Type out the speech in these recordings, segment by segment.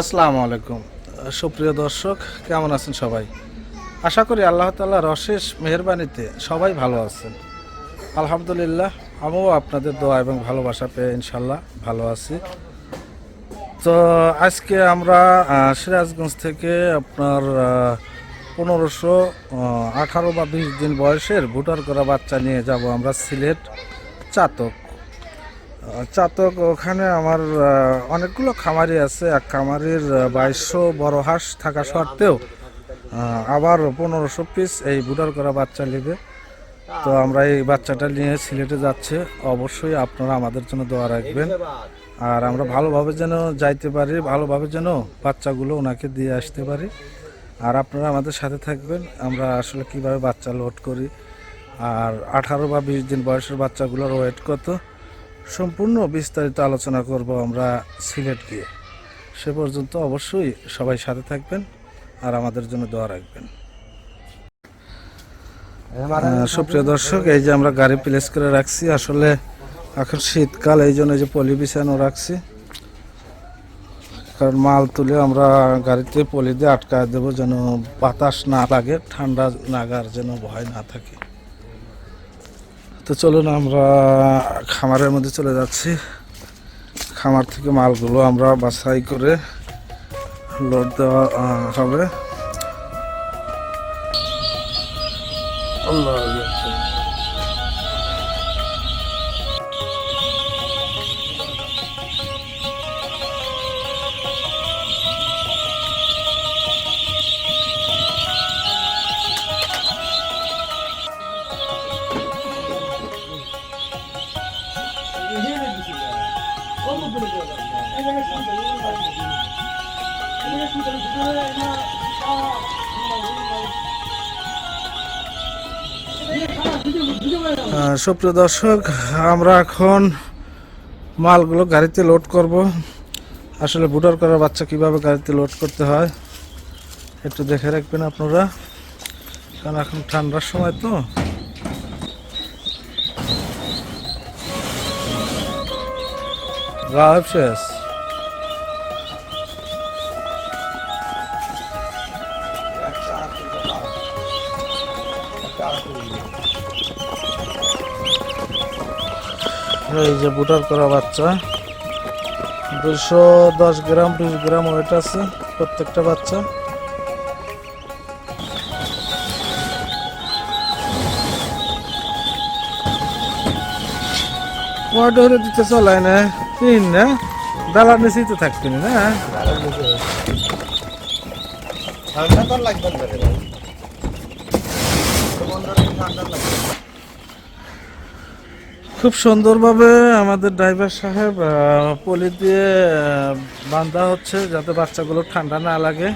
আসসালামু আলাইকুম। সুপ্রিয় দর্শক, কেমন আছেন সবাই? আশা করি আল্লাহ তাল্লাহর অশেষ মেহরবানিতে সবাই ভালো আছেন। আলহামদুলিল্লাহ, আমিও আপনাদের দোয়া এবং ভালোবাসা পেয়ে ইনশাল্লাহ ভালো আছি। তো আজকে আমরা সিরাজগঞ্জ থেকে আপনার পনেরোশো আঠারো বা বিশ দিন বয়সের ভোটার করা বাচ্চা নিয়ে যাব। আমরা সিলেট চাতক। চাতক ওখানে আমার অনেকগুলো খামারি আছে। এক খামারির বাইশশো বড় হাঁস থাকা সত্ত্বেও আবার পনেরোশো পিস এই বুটার করা বাচ্চা নেবে। তো আমরা এই বাচ্চাটা নিয়ে সিলেটে যাচ্ছে। অবশ্যই আপনারা আমাদের জন্য দোয়া রাখবেন। আর আমরা ভালোভাবে যেন যাইতে পারি, ভালোভাবে যেন বাচ্চাগুলো ওনাকে দিয়ে আসতে পারি। আর আপনারা আমাদের সাথে থাকবেন। আমরা আসলে কীভাবে বাচ্চা লোড করি। আর আঠারো বা বিশ দিন বয়সের বাচ্চাগুলোর ওয়েট কত? সম্পূর্ণ বিস্তারিত আলোচনা করব আমরা সিলেট গিয়ে। সে পর্যন্ত অবশ্যই সবাই সাথে থাকবেন আর আমাদের জন্য দোয়া রাখবেন। সুপ্রিয় দর্শক, এই যে আমরা গাড়ি প্লেস করে রাখছি, আসলে এখন শীতকাল, এই জন্য যে পলি বিছানো রাখছি। কারণ মাল তুলে আমরা গাড়িতে পলি দিয়ে আটকায় দেবো যেন বাতাস না লাগে, ঠান্ডা নাগার যেন ভয় না থাকে। তো চলুন আমরা খামারের মধ্যে চলে যাচ্ছি। খামার থেকে মালগুলো আমরা বাছাই করে লোড দেওয়া হবে। আল্লাহ। সুপ্রিয় দর্শক, আমরা এখন মালগুলো গাড়িতে লোড করব। আসলে বুটার করার বাচ্চা কীভাবে গাড়িতে লোড করতে হয়, একটু দেখে রাখবেন আপনারা। কারণ এখন ঠান্ডার সময় তো। গায়েব শেষ এই যে বুটার করা বাচ্চা। দুশো দশ গ্রাম, বিশ গ্রাম ওয়েট আছে প্রত্যেকটা বাচ্চা। ধরে দিতে চলায় না। তিন, না? ডালার নিচেই তো থাকতেন, না। খুব সুন্দরভাবে আমাদের ড্রাইভার সাহেব পলি দিয়ে বাঁধা হচ্ছে যাতে বাচ্চাগুলো ঠান্ডা না লাগে।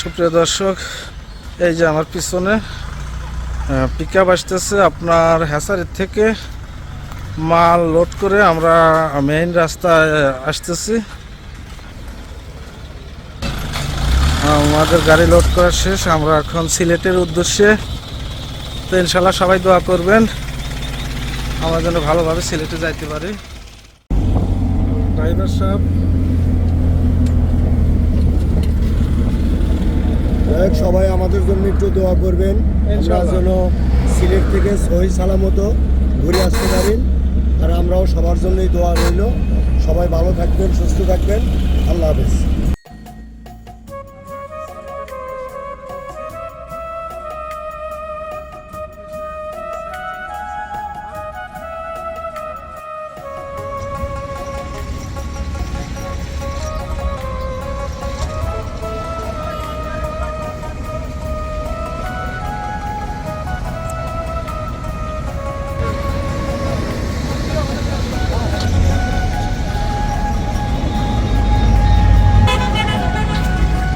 সুপ্রিয় দর্শক, এই যে আমার পিছনে পিক আপ আসতেছে আপনার হ্যাসারের থেকে মাল লোড করে আমরা মেইন রাস্তায় আসতেছি। আমাদের গাড়ি লোড করা শেষ, আমরা এখন সিলেটের উদ্দেশ্যে। তো ইনশাল্লাহ সবাই দোয়া করবেন, আমরা যেন ভালোভাবে সিলেটে যাইতে পারি। ড্রাইভার সাহেব সবাই আমাদের জন্য একটু দোয়া করবেন। আমরা যেন সিলেট থেকে সহি সালামতো ঘুরে আসতে পারেন আর আমরাও সবার জন্যই দোয়া রইল। সবাই ভালো থাকবেন সুস্থ থাকবেন। আল্লাহ হাফেজ।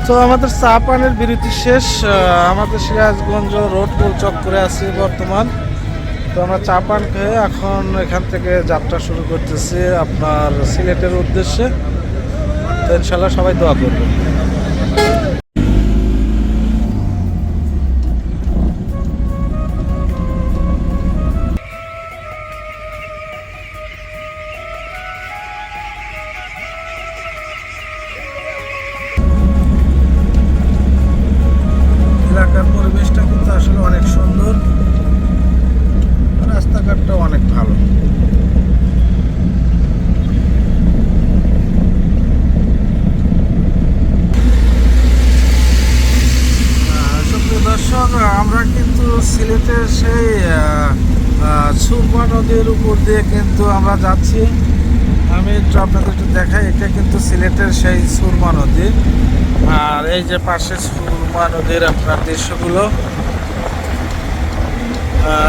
তো আমাদের চা পানের বিরতি শেষ আমাদের সিরাজগঞ্জ রোড চক করে আছি বর্তমান। তো আমরা চা পান খেয়ে এখন এখান থেকে যাত্রা শুরু করতেছি আপনার সিলেটের উদ্দেশ্যে। তো ইনশাল্লাহ সবাই দোয়া করবেন। এলাকার পরিবেশটা কিন্তু আসলে অনেক সুন্দর। রাস্তাঘাটটাও অনেক ভালো। দর্শক, আমরা কিন্তু সিলেটের সেই সুরমা নদীর উপর দিয়ে কিন্তু আমরা যাচ্ছি। আমি একটু আপনাদের একটু দেখাই, এটা কিন্তু সিলেটের সেই সুরমা নদী। আর এই যে পাশে সুরমা নদীর আপনার দৃশ্যগুলো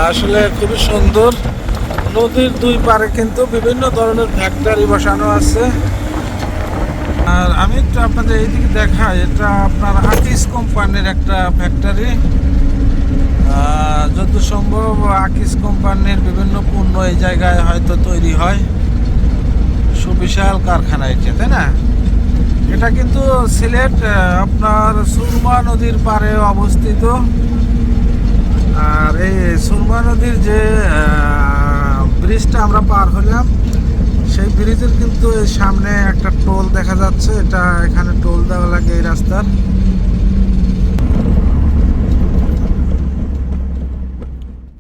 আসলে খুবই সুন্দর। নদীর দুই পারে কিন্তু বিভিন্ন ধরনের ফ্যাক্টরি বসানো আছে। আর আমি একটু আপনাদের এইদিকে দেখাই, এটা আপনার আকিস কোম্পানির একটা ফ্যাক্টরি। যত সম্ভব আকিস কোম্পানির বিভিন্ন পণ্য এই জায়গায় হয়তো তৈরি হয়। সুবিশাল কারখানা এটা তাই না? এটা কিন্তু সিলেট আপনার সুরমা নদীর পারে অবস্থিত। আর এই সুরমা নদীর যে ব্রিজটা আমরা পার হলাম, সেই ব্রিজের কিন্তু সামনে একটা টোল দেখা যাচ্ছে। এটা এখানে টোল দেওয়া লাগে এই রাস্তার।